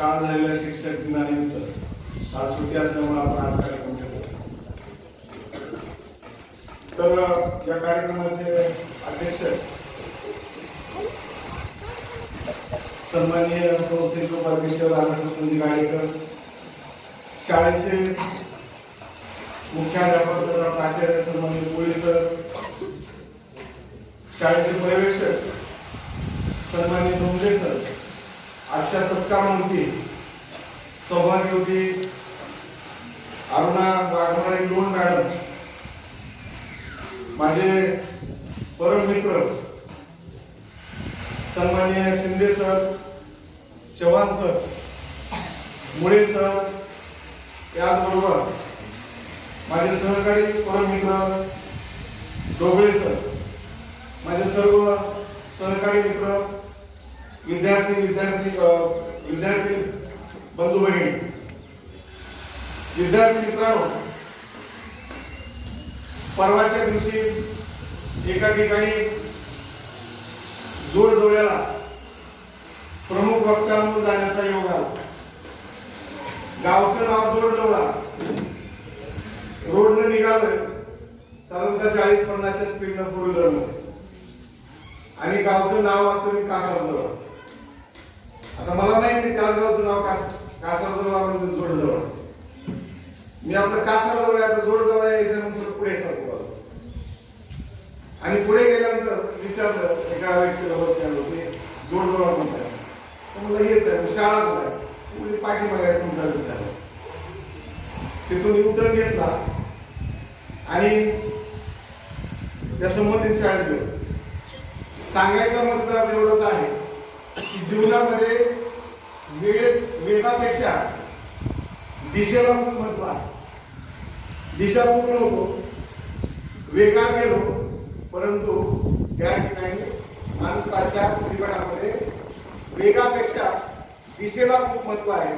काल झालेल्या शिक्षक दिनानिमित्त आज सुट्टी असल्यामुळे आपण आज कार्यक्रम ठेवतो तर या कार्यक्रमाचे अध्यक्ष सन्माननीय संस्थेचे उपाध्यक्ष राधाकृष्णजी गाडेकर शाळेचे मुख्याध्यापक तथा प्राचार्य सन्माननीय पोळी सर शाळेचे पर्यवेक्षक सन्माननीय डोंगरे सर आजच्या सत्कारामध्ये सहभागी होती अरुणा वाघमारे लोण मॅडम माझे परम मित्र सन्माननीय Shinde sir Chavan sir Mule sir त्याचबरोबर माझे सहकारी परम मित्र डोबळे सर माझे सर्व सहकारी मित्र विद्यार्थी विद्यार्थी विद्यार्थी बंधू बहिणी विद्यार्थी मित्रांनो परवाच्या दिवशी एका ठिकाणी जोडजोड्याला प्रमुख वक्ता म्हणून जाण्याचा योग आला. गावचं नाव जोडजोडा रोडनं निघालं साधारणतः चाळीस पन्नासच्या स्पीडनं फोर व्हीलरमध्ये आणि गावचं नाव असतं मी कासारजवळ आता मला माहिती त्याच गावचं नाव कास कासारजवळ म्हणजे जोडजवळ. मी आपलं कासारजवळ आता जोडजवळ यायचं नंतर पुढे सांगतो आणि पुढे गेल्यानंतर विचारलं एका व्यक्तीला बसल्यावर की जोडजवळ म्हणतात तर म्हणलं हेच आहे शाळा कुठे आहे. पुढे पाठीमागे समजा विचारलं तिथून उत्तर घेतला. आणि त्या संबंधित शाळेत गेलो. सांगायचं मतलब एवढंच आहे. जीवनामध्ये वेळ वेगापेक्षा दिशेला खूप महत्त्व आहे. दिशा चुकलो होतो. वेगा गेलो हो, परंतु त्या ठिकाणी माणसाच्या जीवनामध्ये वेगापेक्षा दिशेला खूप महत्त्व आहे.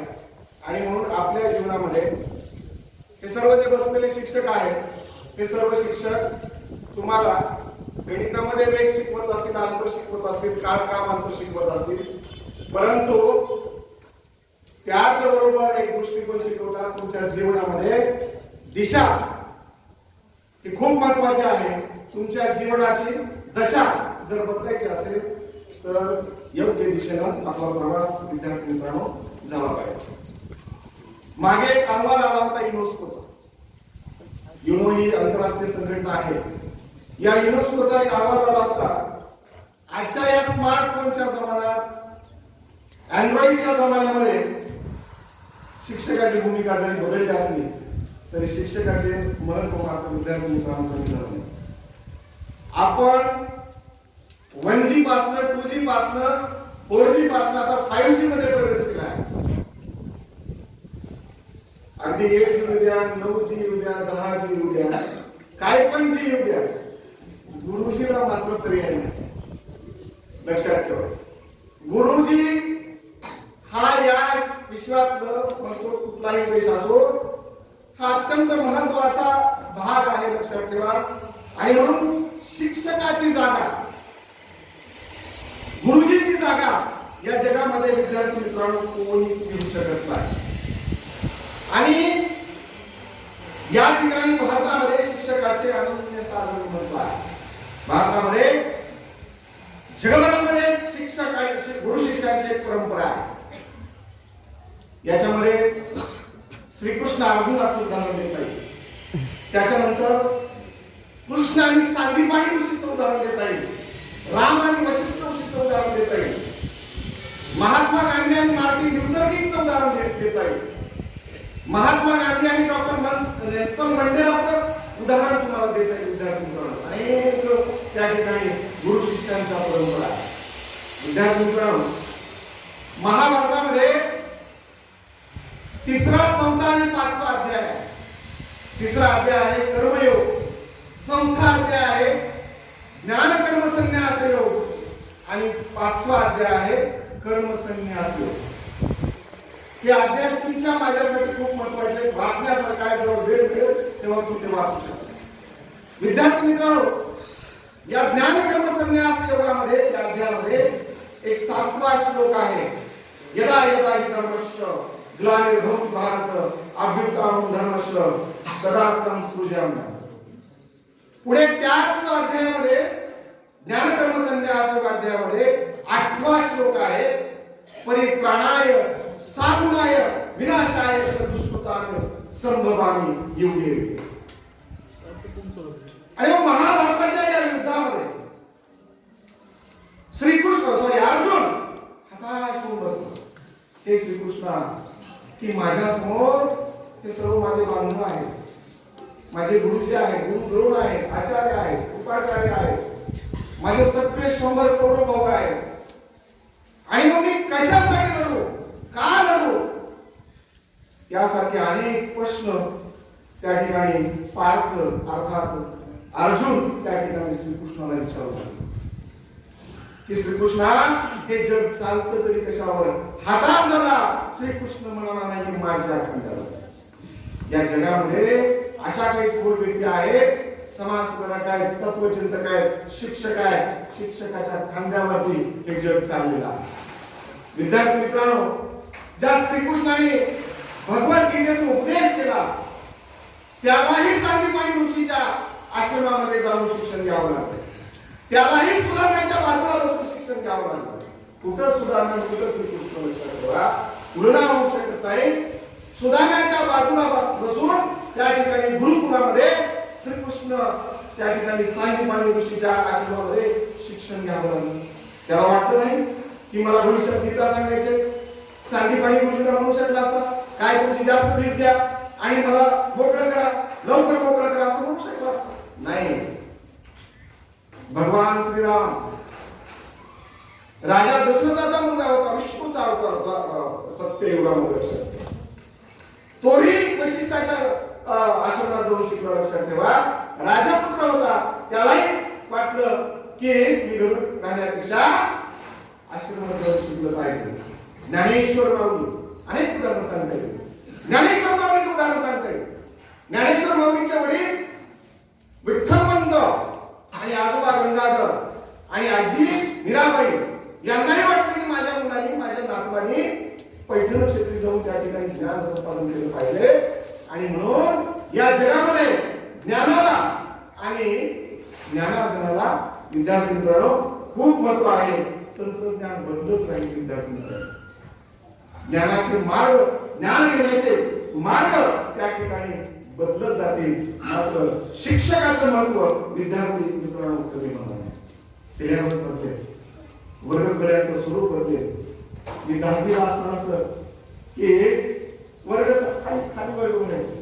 आणि म्हणून आपल्या जीवनामध्ये हे सर्व जे बसलेले शिक्षक आहेत हे सर्व शिक्षक तुम्हाला गणितामध्ये वेग शिकवत असतील अंतर शिकवत असतील काळ काम अंतर शिकवत असतील परंतु त्याच बरोबर एक दृष्टिकोन शिकवतात तुमच्या जीवनामध्ये. दिशा ही खूप महत्वाची आहे. तुमच्या जीवनाची दशा जर बदलायची असेल तर योग्य दिशेनं आपला प्रवास विद्यार्थी मित्रांनो झाला पाहिजे. मागे एक अहवाल आला होता युनेस्कोचा. युनो ही आंतरराष्ट्रीय संघटना आहे. या युनेस्कोचा एक अहवाल आला होता. आजच्या या स्मार्टफोनच्या जमान्यात अँड्रॉइडच्या जमान्यामध्ये शिक्षकाची भूमिका जरी बदलली असली तरी शिक्षकाचे महत्त्व मात्र विद्यार्थी मित्रांनो कमी झालं नाही. आपण वन जी पासनं टू जी पासनं फोर जी पासनं आता फाईव्ह जी मध्ये प्रवेश केला आहे. अगदी एक जी येऊ द्या नऊ जी येऊ द्या दहा जी येऊ द्या काय पण जी येऊ द्या गुरुजीला मात्र पर्याय नाही. लक्षात ठेवा. गुरुजी हा या विश्वातलं कुठलाही देश असो हा अत्यंत महत्त्वाचा भाग आहे लक्षात ठेवा. आणि म्हणून शिक्षकाची जागा गुरुजींची जागा या जगामध्ये विद्यार्थी मित्रांनो कोणीच घेऊ शकत नाही. आणि या ठिकाणी भारतामध्ये शिक्षकाचे अनन्य साधन महत्त्व आहे. भारतामध्ये जगभरामध्ये शिक्षक आणि गुरु शिक्षणाची एक परंपरा आहे. याच्यामध्ये श्रीकृष्ण अर्जुनाचं उदाहरण देता येईल त्याच्यानंतर कृष्ण आणि सांदीपाणी ऋषीचं उदाहरण देता येईल राम आणि वशिष्ठ ऋषीचं उदाहरण देता येईल महात्मा गांधी आणि मार्टिन ल्युथर किंगचं उदाहरण देता येईल महात्मा गांधी आणि डॉक्टर नेल्सन मंडेलाचं उदाहरण तुम्हाला देता येईल विद्यार्थी मित्रांनो. अनेक त्या ठिकाणी गुरु शिष्यांच्या परंपरा विद्यार्थी मित्रांनो महाभारतामध्ये तिसरा चौथा आणि पाचवा अध्याय. आहे तिसरा अध्याय आहे कर्मयोग. चौथा अध्याय आहे ज्ञान कर्म संन्यास योग आणि पाचवा अध्याय आहे कर्म संन्यास योग हे अध्याय तुमच्या माझ्यासाठी खूप महत्त्वाचे आहेत. वाचण्यासारखा आहे. जेव्हा वेळ मिळेल तेव्हा तुम्ही वाचू शकता. विद्यार्थी मित्रांनो या ज्ञान कर्म संन्यास योगामध्ये या अध्यायामध्ये एक सातवा श्लोक आहे. यदा यदा हि धर्मस्य भारत अभ्युत्थानं धर्मस्य तदात्म सृजाम्यहम् पुढे त्याच अध्यायामध्ये ज्ञानकर्म संन्यास अध्यायामध्ये आठवा श्लोक आहे परित्राणाय साधुनाय विनाशाय च दुष्कृतान संभवामी एवढे आणि मग महाभारताच्या या युद्धामध्ये श्रीकृष्ण सॉरी अर्जुन हताश होऊन बसला. हे श्रीकृष्ण की माझ्यासमोर हे सर्व माझे बांधव आहेत. माझे गुरुजी आहेत गुरु द्रोण आहेत आचार्य आहेत उपाचार्य आहेत. माझे सगळे शंभर करोड भाऊ आहेत. आणि मग मी कशासाठी लढू का लढू यासारखे अनेक प्रश्न त्या ठिकाणी पार्थ अर्थात अर्जुन त्या ठिकाणी श्रीकृष्णाला विचारत की श्रीकृष्णा हे जग चालतं तरी कशावर? हातात झाला श्रीकृष्ण म्हणाला नाही माझ्या खंडाला या जगामध्ये अशा काही थोर व्यक्ती आहेत समाजसुधारक आहेत तत्वचिंतक आहेत शिक्षक आहेत. शिक्षकाच्या खांद्यावरती हे जग चाललेलं आहे. विद्यार्थी मित्रांनो ज्या श्रीकृष्णाने भगवद्गीतेतून उपदेश केला त्यालाही सांदीपाणी ऋषीच्या आश्रमामध्ये जाऊन शिक्षण घ्यावं लागतं. त्यालाही सुधारण्याच्या बाजूला शिक्षण घ्यावं लागतं. कुठं सुधारणा कुठं श्रीकृष्ण लक्षात ठेवा? तुलना होऊ शकत नाही सुधारण्याच्या बाजूला बसून त्या ठिकाणी गुरुकुलामध्ये श्रीकृष्ण त्या ठिकाणी सांदीपाणी ऋषीच्या आश्रमामध्ये शिक्षण घ्यावं लागलं. त्याला वाटलं नाही की मला भविष्यात गीता सांगायचे. सांगीपाणी गुरुजीला म्हणू शकला असता काय तुमची जास्त फीस द्या आणि मला मोकळं करा लवकर मोकळं करा असं म्हणू शकला असता. नाही. भगवान श्रीराम राजा दशरथाचा मुलगा होता विष्णूचा होता अ, सत्ययुगामध्ये लक्षात तोही वशिष्ठाच्या आश्रमात जाऊन शिकला लक्षात ठेवा. राजा पुत्र होता त्यालाही वाटलं की मी घरून राहण्यापेक्षा आश्रमात जाऊन शिकलं पाहिजे. ज्ञानेश्वर माऊली अनेक उदाहरण सांगता येईल ज्ञानेश्वर माऊलीचं उदाहरण सांगता येईल. ज्ञानेश्वर माऊलीचे वडील विठ्ठलबंद आणि आजोबा गंगाधर आणि आजी मीराबाई यांनाही वाटतं की माझ्या मुलांनी माझ्या नातवांनी पैठण क्षेत्री जाऊन त्या ठिकाणी ज्ञान संपादन केलं पाहिजे. आणि म्हणून या जगामध्ये ज्ञानाला आणि ज्ञानार्जनाला विद्यार्थी मित्रांनो खूप महत्त्व आहे. तंत्रज्ञान बदलत राहील विद्यार्थी मित्रांनो. ज्ञानाचे मार्ग ज्ञान घेण्याचे मार्ग त्या ठिकाणी बदलत जातील. मात्र शिक्षकाचं महत्त्व विद्यार्थी मित्रांनो कमी होणार सिलेबस बदलेल वर्ग करायचं सुरू करते मी दहावीला असताना सर की एक वर्ग खाली खाली वर्ग म्हणायचे.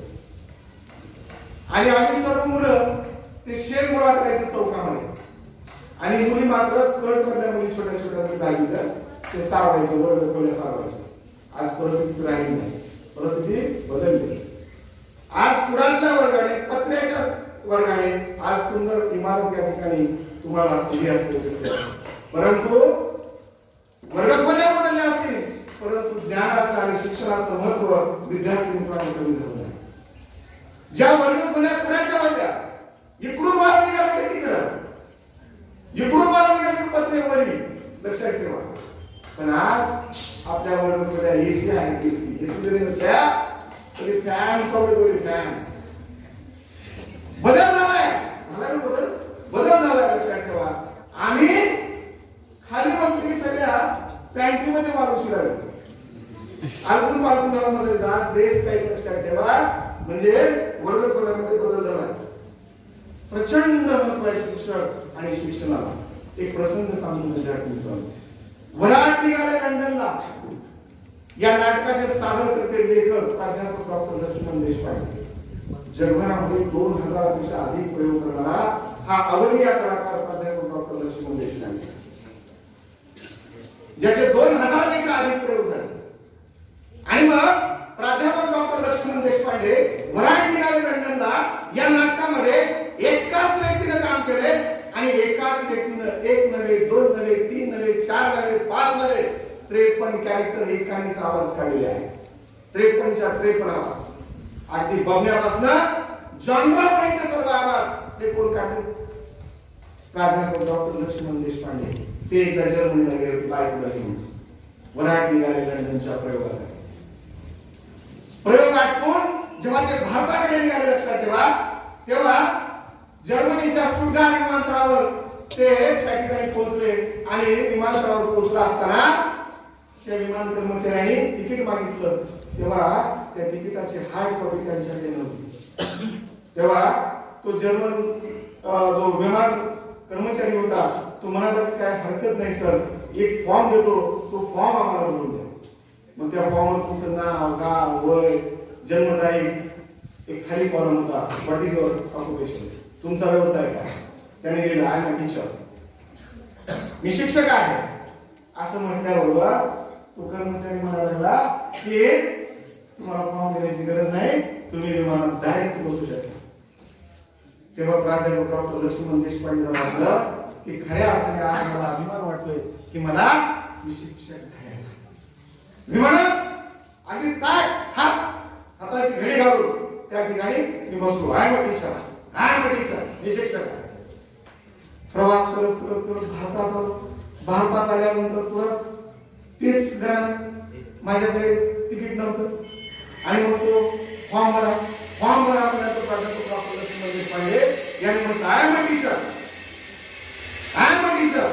आणि आम्ही सर्व मुलं ते शेर गोळा करायचं चौकामध्ये. आणि मुली मात्र स्कर्ट मधल्या मुली छोट्या छोट्या मुली राहिल्या ते सावायचे वर्ग खोल्या सावायचे आज परिस्थिती राहिली नाही. परिस्थिती बदलली. आज पुरातल्या वर्गाने पत्र्याच्या वर्गाने आज सुंदर इमारत या ठिकाणी तुम्हाला उभी असते दिसते. परंतु वर्गखोल्या बदलल्या असतील परंतु ज्ञानाचं आणि शिक्षणाचं महत्त्व विद्यार्थी मित्रांनो कमी झालं नाही. ज्या वर्गखोल्या कुणाच्या होत्या इकडून बाहेर निघाले तिकडं. इकडून बाहेर निघाले पत्रे वरी लक्षात ठेवा. पण आज आपल्या वर्गखोल्या एसी आहेत एसी. एसी जरी नसल्या तरी फॅन सवय होईल फॅन. बदल झालाय झालाय बदल? बदल झालाय लक्षात ठेवा. आम्ही खाली बसलेली सगळ्या पॅन्टीमध्ये माणूस शिरावी. अल्पून पालकून जाऊन बसायचं आज ड्रेस काही लक्षात ठेवा. म्हणजे वर्ग खोल्यामध्ये बदल झाला? प्रचंड महत्त्व आहे शिक्षक आणि शिक्षणाला. एक प्रसंग सांगून विद्यार्थी मित्रांनो वराट निघाले लंडनला. या नाटकाचे सादर करते लेखक प्राध्यापक डॉक्टर लक्ष्मण देशपांडे. जगभरामध्ये दोन हजारपेक्षा अधिक प्रयोग करणारा हा अवलिया कलाकार प्राध्यापक डॉक्टर लक्ष्मण देशपांडे ज्याचे दोन हजारपेक्षा अधिक प्रयोग झाले. आणि मग प्राध्यापक डॉक्टर लक्ष्मण देशपांडे वराट निघाले लंडनला या नाटकामध्ये एकाच व्यक्तीनं काम केले आणि एकाच व्यक्तीनं एक नव्हे दोन नव्हे तीन नव्हे चार नव्हे पाच नव्हे त्रेपन्न कॅरेक्टर एकानेच आवाज काढलेले आहे त्रेपन्नच्या त्रेपन्न आवाज. अगदी बघण्यापासून जन्मापर्यंत सर्व आवाज. ते कोण काढले? प्राध्यापक डॉक्टर लक्ष्मण देशपांडे. ते एकदा जर्मनीला गेले होते बायकोला घेऊन. वरात निघाले लंडनच्या प्रयोगासाठी. प्रयोग आटपून जेव्हा ते भारताकडे निघाले लक्षात ठेवा तेव्हा जर्मनीच्या सुद्धा विमानतळावर ते त्या ठिकाणी पोहोचले आणि विमानतळावर पोहोचला असताना त्या विमान कर्मचाऱ्यांनी तिकीट मागितलं. तेव्हा त्या तिकिटाची हार्ड कॉपी त्यांच्याकडे नव्हती. तेव्हा तो जर्मन जो विमान कर्मचारी होता तो म्हणाला की काय हरकत नाही सर. एक फॉर्म देतो तो फॉर्म आम्हाला भरून द्या. मग त्या फॉर्मवर तुमचं नाव गाव वय जन्मतारीख एक खाली कॉलम होता व्हॉट इज युअर ऑक्युपेशन तुमचा व्यवसाय काय? त्याने लिहिलं आय एम टीचर मी शिक्षक आहे. असं म्हटल्याबरोबर तो कर्मचारी म्हणायला लागला की तुम्हाला फॉर्म देण्याची गरज नाही. तुम्ही विमानात डायरेक्ट बसू शकता. तेव्हा प्राध्यापक डॉक्टर लक्ष्मण देशपांडे म्हटलं की खऱ्या अर्थाने आज मला अभिमान वाटतोय की मला मी शिक्षक झाल्याचा विमानात अगदी काय हात हाताची घडी घालून त्या ठिकाणी मी बसलो. I am teacher I am teacher मी शिक्षक प्रवास करत करत करत भारतात आलो भारतात आल्यानंतर परत तेच घरात माझ्याकडे तिकीट नव्हतं. आणि मग तो फॉर्म भरा फॉर्म भरा म्हणायचं प्राध्यापक पाहिजे याने म्हणत I am teacher I am teacher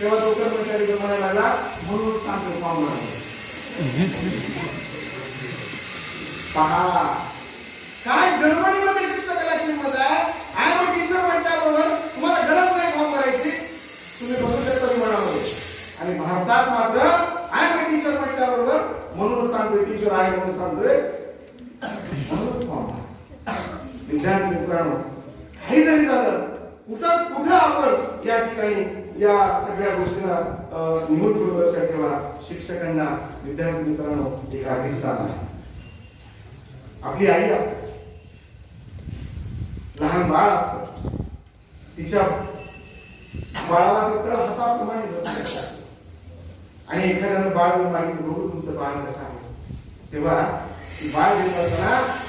तेव्हा तो कर्मचारी म्हणायला लागला म्हणून सांगतो फॉर्म पहा. काय जर्मनीमध्ये शिक्षकाला किंमत आहे? आय एम टीचर म्हटल्याबरोबर तुम्हाला गरज नाही फॉर्म करायची तुम्ही बघू शकता विमानामध्ये आणि भारतात मात्र आय एम टीचर म्हटल्याबरोबर म्हणून सांगतोय टीचर आहे म्हणून सांगतोय म्हणूनच फॉर्म भरा. विद्यार्थी मित्रांनो काही जरी झालं कुठं कुठं आपण या ठिकाणी या सगळ्या गोष्टींना निमूटपूर्वक लक्षात ठेवा शिक्षकांना विद्यार्थी मित्रांनो एक आधीच स्थान आहे आपली आई असते. लहान बाळ असत. तिच्या बाळाला मित्र हाताप्रमाणे जपलं आणि एखाद्यानं बाळ जर मागितलं बघू तुमचं बाळ कसं आहे. तेव्हा बाळ घेत असताना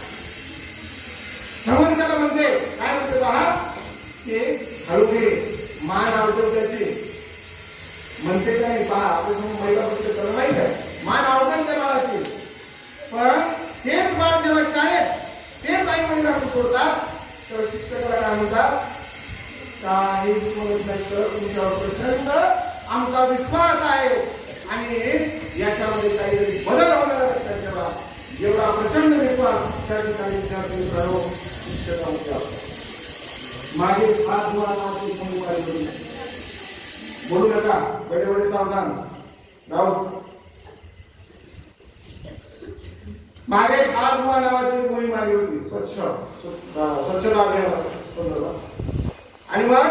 समज म्हणते काय म्हणते पहा ते हळूगे मान आवडतो त्याचे. म्हणते नाही पहा आपण महिला गोष्ट करणं माहीत आहे मान आवडत त्या बाळाची पण तेच बाळ जेव्हा शाळेत तेच आई वडील आपण सोडतात. तर शिक्षकाला काय म्हणतात? काही म्हणत नाही तर तुमच्यावर प्रचंड आमचा विश्वास आहे. आणि याच्यामध्ये काहीतरी बदल होणार आहे लक्षात ठेवा एवढा प्रचंड विश्वास त्या ठिकाणी विद्यार्थी सर्व शिक्षकांचे. मागे हात धुवा नावाची बोलू नका बडे बडे सावधान. राऊत मागे आज धुवा नावाची मोहीम आली होती. स्वच्छ स्वच्छता संदर्भात आणि मग?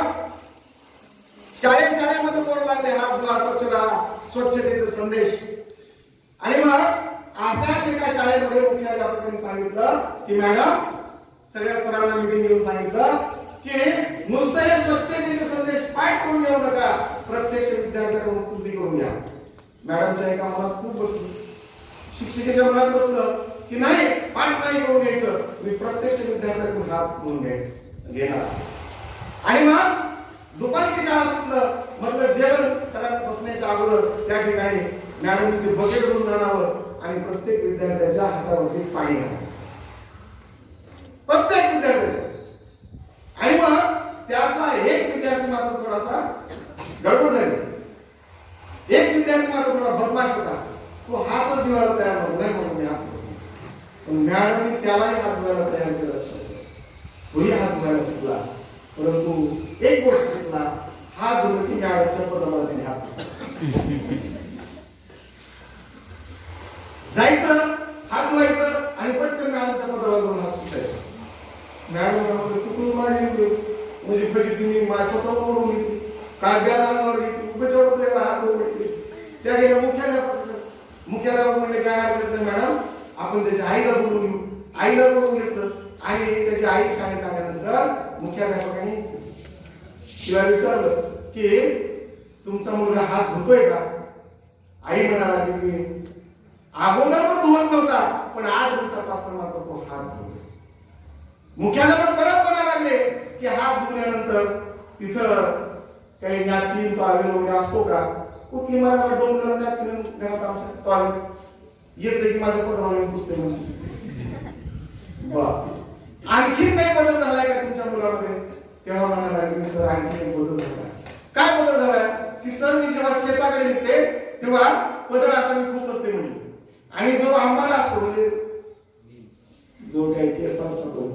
शाळे शाळेमध्ये बोर्ड लागले हात धुवा स्वच्छ राहा स्वच्छतेचा संदेश. आणि मग? अशाच एका शाळेमध्ये मुख्याध्यापकांनी सांगितलं की मॅडम सगळ्या सरांना मिटिंग घेऊन सांगितलं की नुसतं हे स्वच्छतेचे संदेश पाठ करून घेऊ नका. प्रत्यक्ष विद्यार्थ्याकडून कृती करून घ्या. मॅडमच्या एका मनात खूप बसलं. शिक्षिकेच्या मनात बसलं की नाही पाठ नाही करून घ्यायचं. मी प्रत्यक्ष विद्यार्थ्याकडून हात म्हणून घेणार आणि मग दुपारची शाळा सुटलं म्हटलं जेवण करत बसण्याच्या अगोदर त्या ठिकाणी मॅडम ते बकेट घेऊन जाणार आणि प्रत्येक विद्यार्थ्याच्या हातावरती पाणी घाला प्रत्येक विद्यार्थ्याच्या आणि मग त्यातला एक विद्यार्थी मात्र थोडासा गडबड झाली एक विद्यार्थी मात्र थोडा बदमाश होता तो हातच धुवायला तयार नव्हता नाही म्हणून मी हात धुतो. पण मॅडमनी त्यालाही हात धुवायला तयार केलं लक्षात ठेवा. तोही हात धुवायला शिकला परंतु एक गोष्ट शिकला हात धुवून की मॅडमच्या पदाला त्याने हात पुसला. जायचं हात धुवायचं आणि पटकन मॅडमच्या पदाला जाऊन हात पुसायचा मॅडम म्हणते तू कुठून माझी मुलगी? म्हणजे कशी तुम्ही माझ्या स्वतः ओढून घेतली कागदाला अंगावर घेतली उभेच्या उभे हात धुवून घेतली त्या गेल्या मुख्याध्यापक मुख्याध्यापक म्हणजे काय हरकत नाही मॅडम आपण त्याच्या आईला बोलून घेऊ आईला बोलून घेतलं आणि त्याची आई शाळेत आल्यानंतर मुख्याध्यापकांनी तिला विचारलं की तुमचा मुलगा हात धुतोय का? आई म्हणाला की अगोदर पण धुवत नव्हता पण आठ दिवसापासून मात्र तो हात मुख्याला पण परत म्हणा लागले की हात धुल्यानंतर तिथं काही ज्ञाती पावेल वगैरे असतो का? कुठली मला डोंगर नॅपकिन घरात आमच्या टॉयलेट नाही की माझ्या पत्रावर पुसते म्हणजे आणखीन काही बदल झालाय का तुमच्या मुलामध्ये? तेव्हा म्हणाला की सर आणखी काही बदल झाला काय बदल झालाय? की सर मी जेव्हा शेताकडे निघते तेव्हा पदर असा मी खूप असते म्हणजे आणि जो आंबाला असतो म्हणजे जो काही केस असतो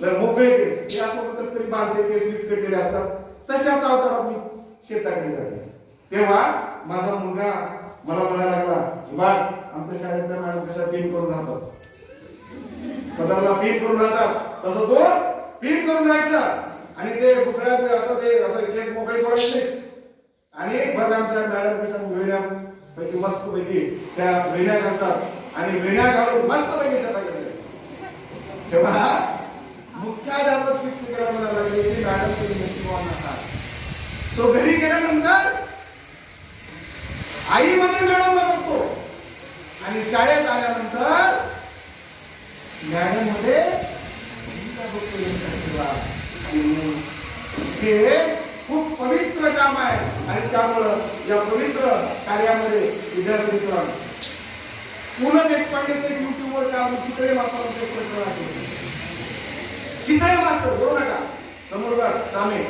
तर मोकळे केस हे असं कसं तरी बांधते केस विस्कटलेले असतात तशाच अवतारात मी शेताकडे जाते. तेव्हा माझा मुलगा मला म्हणायला लागला बा आमच्या शाळेतल्या मॅडम कशा पेन करून राहतात? पदार्थ पेन करून राहतात. तसं तो पेन करून राहायचा. आणि ते दुसऱ्या ते असं ते असं केस मोकळे सोडायचे आणि बघ आमच्या मॅडम कशा वेण्या पैकी मस्त पैकी त्या वेण्या घालतात. आणि वेण्या घालून मस्त पैकी शेताकडे जायचं. तेव्हा मुख्याध्यापक शिक्षिकेला म्हणायला लागले की मॅडम तुम्ही नशिबान आहात. तो घरी गेल्यानंतर आई मध्ये मॅडमला बघतो आणि शाळेत आल्यानंतर मॅडममध्ये हे खूप पवित्र काम आहे. आणि त्यामुळं या पवित्र कार्यामध्ये विद्यार्थी मित्रांनो पुन्हा देशपांडे देशपांडेचे युट्यूबवर काम चित्रे मास्टरांचे एक प्रकरण आहे चित्रे मास्तर बोलू नका. समोर सामे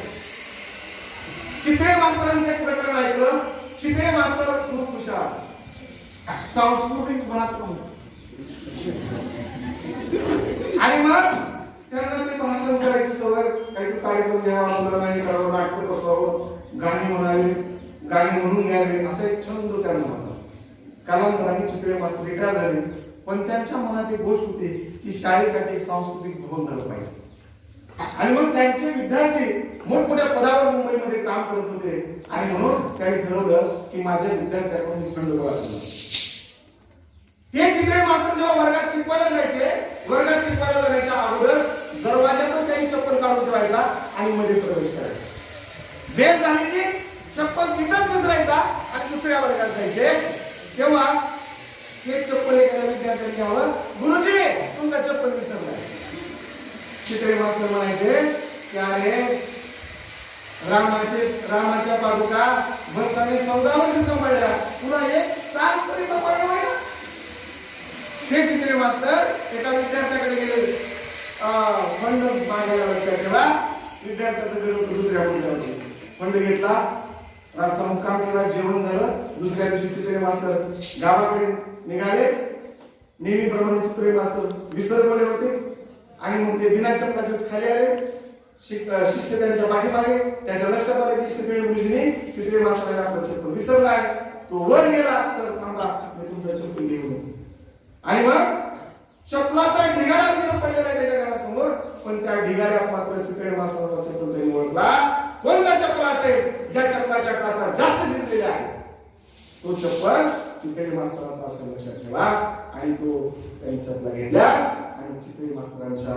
चित्रे मास्तरांचं एक प्रकरण ऐकलं चित्रे मास्तर खूप हुशार. सांस्कृतिक महात्मा. आणि मग त्यांना ते करायची सवय काही कार्यक्रम घ्यावा मुलांना सर्व करावं नाटक बसवावं गाणी म्हणावी गाणी म्हणून घ्यावी असा एक छंद त्यांना होता. कालांतराने चित्रे मास्तर रिटायर झाले पण त्यांच्या मनात एक गोष्ट होती की शाळेसाठी एक सांस्कृतिक भवन झालं पाहिजे. आणि मग त्यांचे विद्यार्थी मोठमोठ्या पदावर मुंबईमध्ये काम करत होते. आणि म्हणून त्यांनी ठरवलं की माझ्या विद्यार्थ्यांकडून खंडोबा हे चित्रे मास्तर जेव्हा वर्गात शिकवायला जायचे वर्गात शिकवायला जाण्याच्या अगोदर दरवाजातच त्यांनी चप्पल काढून ठेवायचा आणि मध्ये प्रवेश करायचा. वेळ झाली की चप्पल तिथंच विसरायचा आणि दुसऱ्या वर्गात जायचे. तेव्हा हे चप्पल एखाद्या विद्यार्थ्यांनी घ्यावं. गुरुजी तुमचा चप्पल विसरलाय चित्रे मास्तर म्हणायचे की अरे रामाचे रामाच्या पादुका भक्ताने चौदा वर्ष सांभाळल्या. पुन्हा एक तास तरी सांभाळलं हे चित्रे मास्तर एका विद्यार्थ्याकडे गेले. फंड मागायला लक्षात ठेवा विद्यार्थ्याचं घर दुसऱ्या मुलावरती फंड घेतला. रातचा मुक्काम केला जेवण झालं. दुसऱ्या दिवशी चित्रे मास्तर गावाकडे निघाले. नेहमीप्रमाणे चित्रे मास्तर विसरवले होते. आणि मग ते बिना चपलाचेच खाली आले. शिष्य त्यांच्या पाठीमागे त्याच्या लक्षात आलं की चित्रे गुरुजीने चित्रे मास्तराने आपलं चप्पल विसरलाय तो वर गेला. सर थांबा. मी तुमचं चप्पल घेऊन आणि मग चपलाचा ढिगारा तिथं पडलेला आहे त्याच्या घरासमोर. पण त्या ढिगाऱ्यात मात्र चिकडे मास्तराचा चपल त्यांनी ओळखला कोणता चप्पल असेल ज्या चपलाच्या टाचा जास्त झिजलेल्या आहे तो चप्पल चिकडे मास्तराचा असेल लक्षात ठेवा. आणि तो त्यांनी चपला घेतल्या आणि चिकडे मास्तरांच्या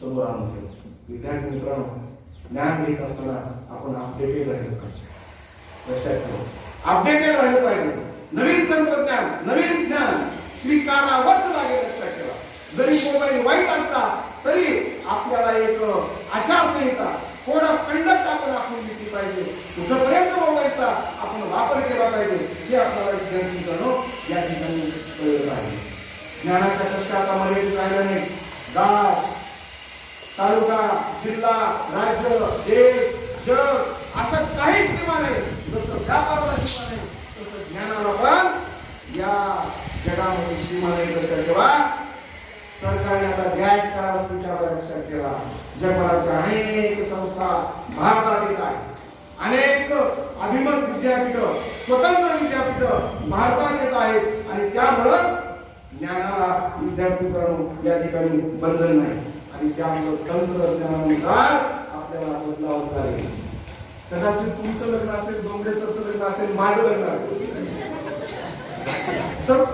समोर आणून विद्यार्थी मित्रांनो ज्ञान घेत असताना आपण अपडेटेड राहिलं पाहिजे. लक्षात ठेवा. अपडेटेड राहिलं पाहिजे. नवीन तंत्रज्ञान नवीन ज्ञान. स्वीकारावंच लागेल लक्षात ठेवा जरी मोबाईल वाईट असला तरी आपल्याला एक आचारसंहिता कोड ऑफ कंडक्ट आपण आपण घेतली पाहिजे. कुठपर्यंत मोबाईलचा आपण वापर केला पाहिजे हे आपल्याला विद्यार्थी करणं या ठिकाणी कळलं आहे ज्ञानाच्या कष्टाचा मर्यादित राहिला नाही गाव तालुका जिल्हा राज्य देश जग असं काहीच सीमा नाही. जसं व्यापाराला सीमा नाही तसं ज्ञानाला जगामध्ये सीमा लक्षात ठेवा सरकारने आता गॅट करायला स्वीकारला लक्षात ठेवा जगभरात अनेक संस्था भारतात येत आहे अनेक अभिमत विद्यापीठ स्वतंत्र विद्यापीठ भारतात येत आहेत. आणि त्यामुळं ज्ञानाला विद्यार्थी या ठिकाणी बंधन नाही. आणि त्यामुळं तंत्रज्ञानानुसार आपल्याला बदलावंच लागेल कदाचित तुमचं लग्न असेल डोंगरे सरचं लग्न असेल माझं लग्न असेल. सर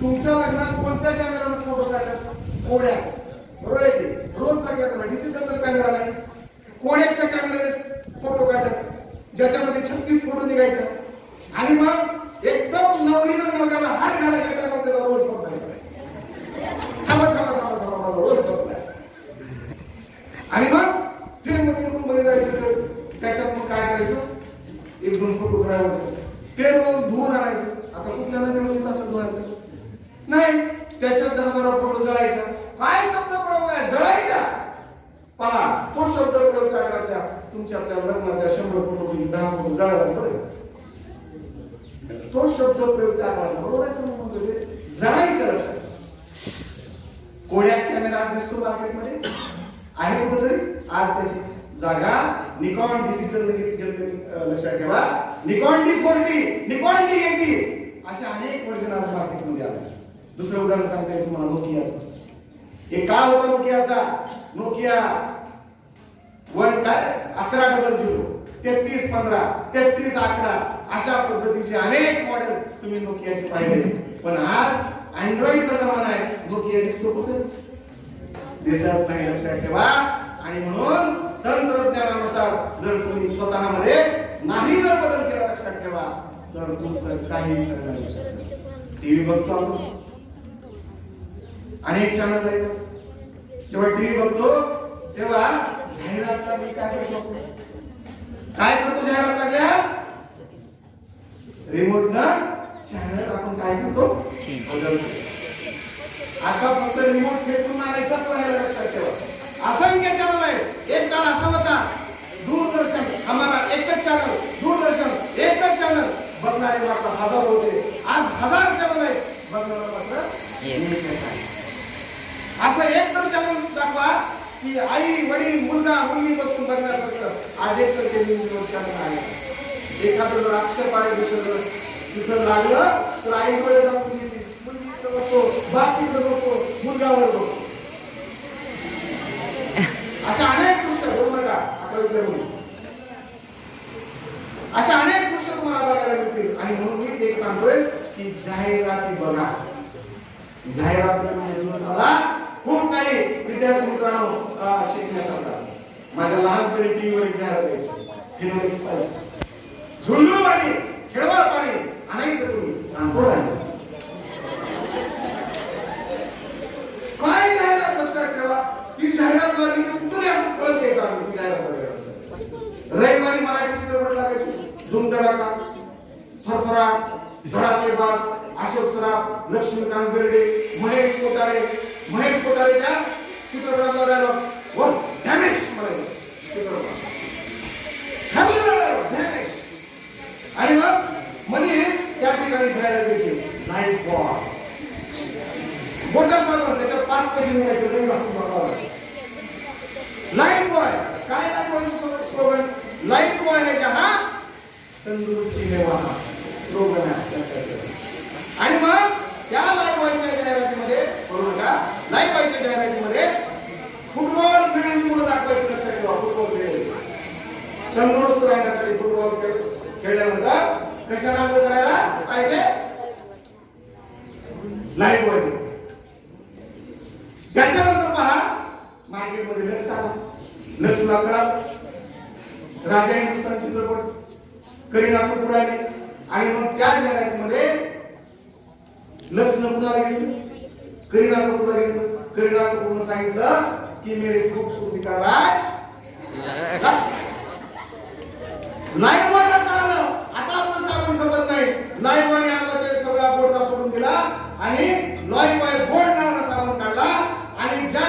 तुमच्या लग्नात कोणत्या कॅमेरानं फोटो काढतात? कोड्या. बरोबर आहे की? रोजचा कॅमेरा डिजिटल तर कॅमेरा नाही. कोड्याच्या कॅमेराने फोटो काढतात. ज्याच्यामध्ये छत्तीस फोटो निघायचा. आणि मग एकदम नवरीनं नवऱ्याला हात घालायच्या टायमाला त्याचा रोल संपायचा थांबा थांबा थांबा थांबा रोल संपलाय आणि मग फिल्ममध्ये रूममध्ये जायचं तर त्याच्यात मग काय करायचं एक दोन फोटो दाखवायला बरोबर आहे समोर म्हणतो ते जणायच्या लक्षात कोड्याक कॅमेरा आज दिसतो मार्केटमध्ये आहे कुठेतरी आज त्याची जागा निकॉन डिजिटल लक्षात ठेवा Nikon D forty Nikon D eighty असे अनेक वर्जन आज मार्केटमध्ये आले दुसरं उदाहरण सांगता येईल तुम्हाला नोकियाचं एक काळ होता नोकियाचा नोकिया वन काय अकरा डबल झिरो तेहतीस पंधरा तेहतीस अकरा कंपनीचे अनेक मॉडेल तुम्ही नोकियाचे पाहिले. पण आज अँड्रॉइडचा जमाना आहे. नोकिया दिसतो देशात नाही लक्षात ठेवा. आणि म्हणून तंत्रज्ञानानुसार जर तुम्ही स्वतःमध्ये नाही जर बदल केला लक्षात ठेवा तर तुमचं काही खरं लक्षात टीव्ही बघतो आपण. अनेक चॅनल आहे जेव्हा टीव्ही बघतो तेव्हा जाहिरात लागली काय करतो काय करतो जाहिरात लागल्यास? रिमोट न चॅनल आपण काय करतो? बदलतो. आता फक्त रिमोट फेकून मारायचाच राहिला लक्षात ठेवा. असंख्य चॅनल आहे एक काळ असा होता. दूरदर्शन आम्हाला एकच चॅनल दूरदर्शन एकच चॅनल बघणारे मात्र हजार होते. आज हजार चॅनल आहे बघणारे मात्र. असं एक तर चॅनल दाखवा की आई वडील मुलगा मुलगी बसून बघण्यासारखं. आज एक तर टेलिव्हिजनवर चॅनल आहे. एखादं जर अक्षर पाळे दुसरं तिथं लागलं तर आईकडे जाऊन मुलगी मुलगी इथं बघतो बाप बघतो मुलगावर बघतो अशा अनेक दृश्य बोलू नका आता करून अशा अनेक दृश्य तुम्हाला बघायला मिळतील. आणि म्हणून मी एक सांगतोय की जाहिराती बघा. जाहिरात मला खूप काही विद्यार्थी मित्रांनो अं, शिकण्यासारखं माझ्या लहानपणी टीव्हीवर एक जाहिरात यायची फिनोलेक्स झुळझुळ पाणी खेळवार पाणी आणायचं तुम्ही सांगतो राहिले काय जाहिरात लक्षात ठेवा ती जाहिरात लागली की कुठून असं कळत यायचं आम्ही ती जाहिरात रविवारी मराठी चित्रपट लागायची. धूमधडाका थरथराट धडाकेबाज अशोक सराफ लक्ष्मीकांत बेर्डे महेश कोतारे महेश कोतारेच्या चित्रपटाचा डायलॉग व डॅमेज म्हणायचं चित्रपट ठरलेलं डॅमेज आणि मग म्हणजे त्या ठिकाणी जाहिरात द्यायची नाही बॉय मोठा सागर त्याच्यात पाच पैसे मिळायचे नाही वाचून बघावं लागेल. बॉय काय Lifebuoy slogan Lifebuoy है? जहा तंदुरुस्ती में स्लोगन आहे आणि मग त्या लाइट बॉयच्या जाहिरातीमध्ये बरोबर का? लाइट बॉयच्या जाहिरातीमध्ये फुटबॉल खेळून तुम्हाला दाखवायचं लक्षात ठेवा फुटबॉल खेळ तंदुरुस्त राहण्यासाठी फुटबॉल खेळ खेळल्यानंतर कशाला अंग करायला? पाहिजे? लाईफ बॉय त्याच्यानंतर पहा मार्केटमध्ये लक्ष आला. लक्ष कळालं राजा हिंदुस्थान चित्रपट करीना कपूर आली. आणि मग त्या जाहिरातीमध्ये लक्ष कुणाला गेलं करीना कपूरला गेलं करीना पूर्ण सांगितलं की मेरे खूबसूरती का राज नाही बॉयला कळालं आता आपलं साबण खपत नाही लाईव्ह बॉयने आपला ते सगळा बोर्डा सोडून दिला आणि लाईव्ह बॉय बोर्ड नावाचा साबण काढला आणि ज्या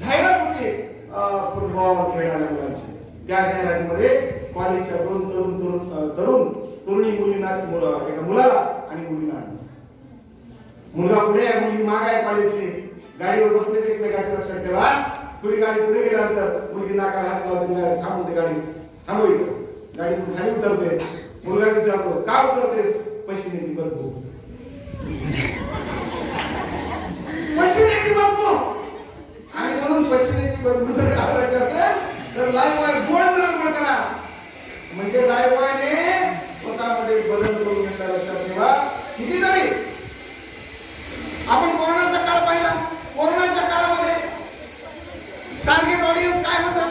जाहिरात होती अं, फुटबॉल खेळणाऱ्या मुलांची त्या जाहिरातीमध्ये कॉलेजच्या दोन तरुण तरुण अं, तरुण तरुणी मुलींना मुलं- एका मुलाला आणि मुलींना आणलं. मुलगा पुढे आहे मुलगी माग आहे कॉलेजची गाडीवर बसले ते एकमेकाच्या लक्षात ठेवा. पुढे गाडी पुढे गेल्यानंतर मुलगी नाकाला हात लावते गाडी थांबवते गाडी थांबवी गाडी खाली उतरते. मुलगा विचारतो का उतरतेस? तू पैसे नाही बाबा आणि म्हणून पश्चिमेची बघतो. जर घालवायची असेल तर लाईफ वाय गोल्ड करा. म्हणजे लाईफ वायने स्वतःमध्ये बदल करून घेतला लक्षात ठेवा कितीतरी आपण कोरोनाचा काळ पाहिला. कोरोनाच्या काळामध्ये टार्गेट ऑडियन्स काय होतं?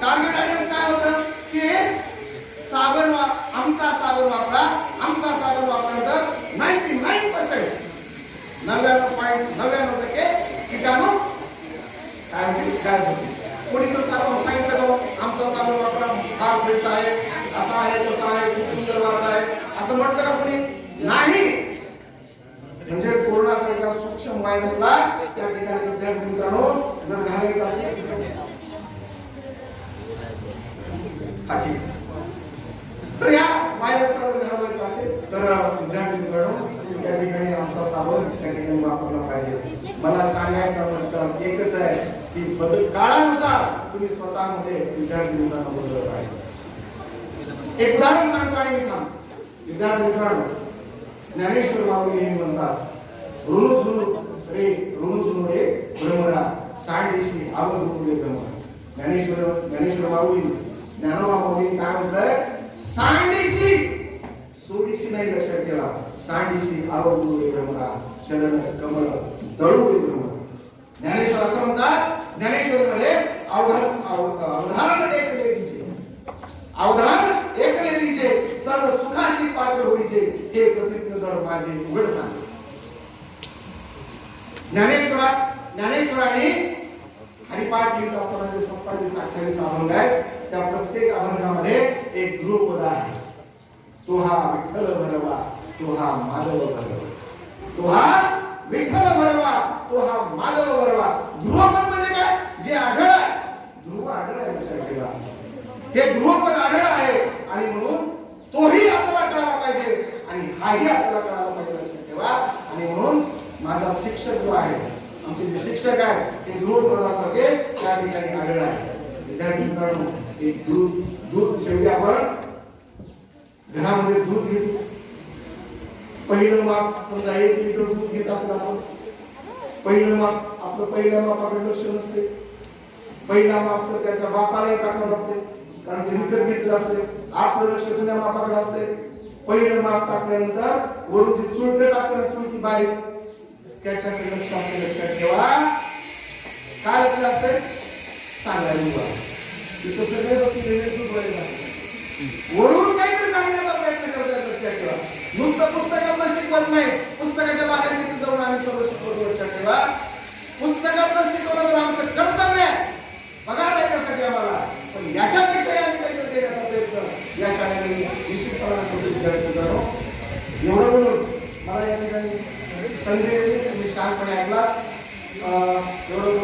टार्गेट ऑडियन्स काय होतं? की साबण आमचा साबण वापरा आमचा साबण वापरल्यानंतर नाईन्टी नाईन पर्सेंट नव्याण्णव पॉईंट नव्याण्णव टक्के किटाणू काय काय होते. कोणी तर साबण सांगितलं हो? आमचा साबण वापरा फार बेस्ट आहे असा आहे तसा आहे खूप सुंदर वास आहे. असं म्हटलं का कोणी? नाही. म्हणजे कोरोना सारखा सूक्ष्म व्हायरसला त्या ठिकाणी विद्यार्थी मित्रांनो जर घालायचं असेल हा ठीक. तर या व्हायरसला जर घालवायचं असेल तर विद्यार्थी मित्रांनो त्या ठिकाणी आमचा साबण त्या ठिकाणी वापरला पाहिजे. मला सांगायचं म्हटलं एकच आहे की बदल काळानुसार तुम्ही स्वतःमध्ये विद्यार्थी मित्रांना बदल पाहिजे एक उदाहरण सांगतो आणि मी थांब विद्यार्थी मित्रांनो ಜ್ಞಾನೇಶ್ವರ ಮಾವಿಗೆ ಅಂತ ಋಣುಧು ರೇ ಋಣುಧು ರೇ ಬ್ರಹ್ಮಣ ಸಾಂಡಿಸಿ ಆವೃತೇ ಬ್ರಹ್ಮ ಜ್ಞಾನೇಶ್ವರ ಜ್ಞಾನೇಶ್ವರ ಮಾವಿ ಜ್ಞಾನಮಾವಿ ಕಾಣದ ಸಾಂಡಿಸಿ ಸೋಡಿಸಿ ನೈ ಲಕ್ಷ ಕೇಳ ಸಾಂಡಿಸಿ ಆವೃತೇ ಬ್ರಹ್ಮಣ ಚರಣ ಕಮಲ ದಳು ಬ್ರಹ್ಮ ಜ್ಞಾನೇಶ್ವರ ಅಸಮಂತ ಜ್ಞಾನೇಶ್ವರ ಮೇಲೆ ಅವಧಾನ ಅವಧಾನ प्रतिज्ञ माझे उघड सांग ज्ञानेश्वरा ज्ञानेश्वराने हरिपाठ लिहित असताना जे सत्तावीस अठ्ठावीस अभंग आहेत. त्या प्रत्येक अभंगामध्ये एक ध्रुवपद आहे. तो हा विठ्ठल भरवा तो हा माधव भरवा. तो हा विठ्ठल भरवा तो हा माधव भरवा. ध्रुवपद म्हणजे काय? जे आढळ आहे. ध्रुव आढळ आहे लक्षात ठेवा हे ध्रुवपद आढळ आहे. आणि म्हणून तोही आपल्याला कळाला पाहिजे. आणि हाही आपल्याला कळाला पाहिजे लक्षात ठेवा आणि म्हणून माझा शिक्षक जो आहे आमचे जे शिक्षक आहेत ते ध्रुवपदासारखे त्या ठिकाणी आढळ आहे विद्यार्थी मित्रांनो एक दूध दूध शेवटी आपण घरामध्ये दूध घेतो. पहिलं माप समजा एक लिटर दूध घेत असेल आपण पहिलं माप आपलं पहिल्या मापाकडे लक्ष नसते. पहिला माप तर त्याच्या बापालाही टाकावं लागते कारण ते विकत घेतलं असते आपलं लक्ष जुन्या मापाकडे असते. पहिलं माप टाकल्यानंतर वरून जे चुलट टाकलं चुलटी बारीक त्याच्याकडे लक्ष आपल्या लक्षात ठेवा. काय लक्ष असते? सांगायला उभा तिथं सगळे बसलेले दूध वळलेलं वरून काहीतरी सांगण्याचा प्रयत्न करतात लक्षात ठेवा. नुसतं पुस्तकातलं शिकवत नाही. पुस्तकाच्या बाहेर किती जाऊन आम्ही सर्व शिकवतो लक्षात ठेवा. पुस्तकातलं शिकवलं तर आमचं कर्तव्य आहे. पगार आहे आम्हाला. पण याच्यापेक्षा आम्ही काहीतरी देण्याचा प्रयत्न या शाळेने निश्चितपणाने करू विद्यार्थी करो. एवढं म्हणून मला या ठिकाणी संधी दिली मी शांतपणे ऐकला अं, एवढं